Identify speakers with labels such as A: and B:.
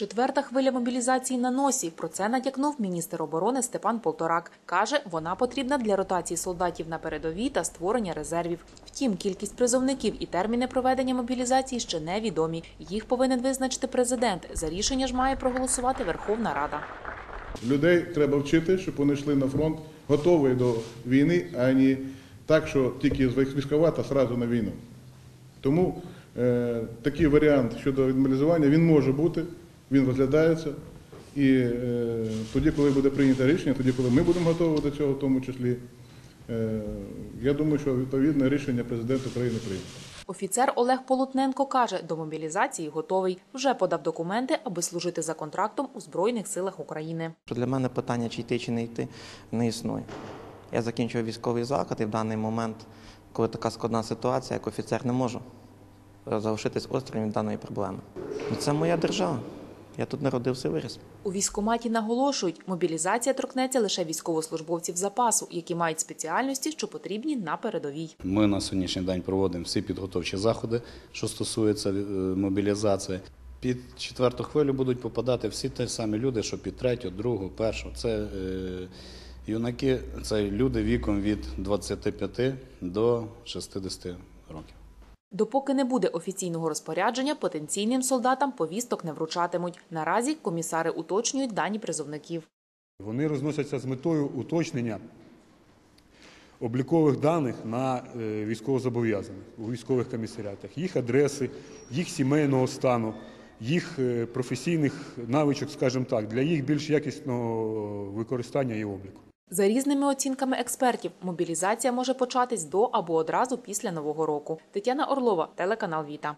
A: Четверта хвиля мобілізації на носі. Про це натякнув міністр оборони Степан Полторак. Каже, вона потрібна для ротації солдатів на передовій та створення резервів. Втім, кількість призовників і терміни проведення мобілізації ще невідомі. Їх повинен визначити президент. За рішення ж має проголосувати Верховна Рада.
B: Людей треба вчити, щоб вони йшли на фронт готові до війни, а не так, що тільки з військова та одразу на війну. Тому е, такий варіант щодо відмобілізування він може бути, він розглядається. І е, тоді, коли буде прийнято рішення, тоді, коли ми будемо готові до цього, в тому числі, е, я думаю, що відповідне рішення президент України прийме.
A: Офіцер Олег Полутненко каже, до мобілізації готовий. Вже подав документи, аби служити за контрактом у Збройних силах України.
C: Для мене питання, чи йти, чи не йти, не існує. Я закінчую військовий заклад і в даний момент, коли така складна ситуація, як офіцер не можу залишитись осторонь від даної проблеми. Ну, Це моя держава. Я тут народився і виріс.
A: У військкоматі наголошують, мобілізація торкнеться лише військовослужбовців запасу, які мають спеціальності, що потрібні на передовій.
D: Ми на сьогоднішній день проводимо всі підготовчі заходи, що стосується е, мобілізації. Під четверту хвилю будуть попадати всі ті самі люди, що під третю, другу, першу. Це е, юнаки, це люди віком від 25 до 60 років.
A: Допоки не буде офіційного розпорядження, потенційним солдатам повісток не вручатимуть. Наразі комісари уточнюють дані призовників.
E: Вони розносяться з метою уточнення облікових даних на е, військовозобов'язаних у військових комісаріатах, їх адреси, їх сімейного стану, їх е, професійних навичок, скажімо так, для їх більш якісного використання і обліку.
A: За різними оцінками експертів, мобілізація може початись до або одразу після нового року. Тетяна Орлова, телеканал Віта.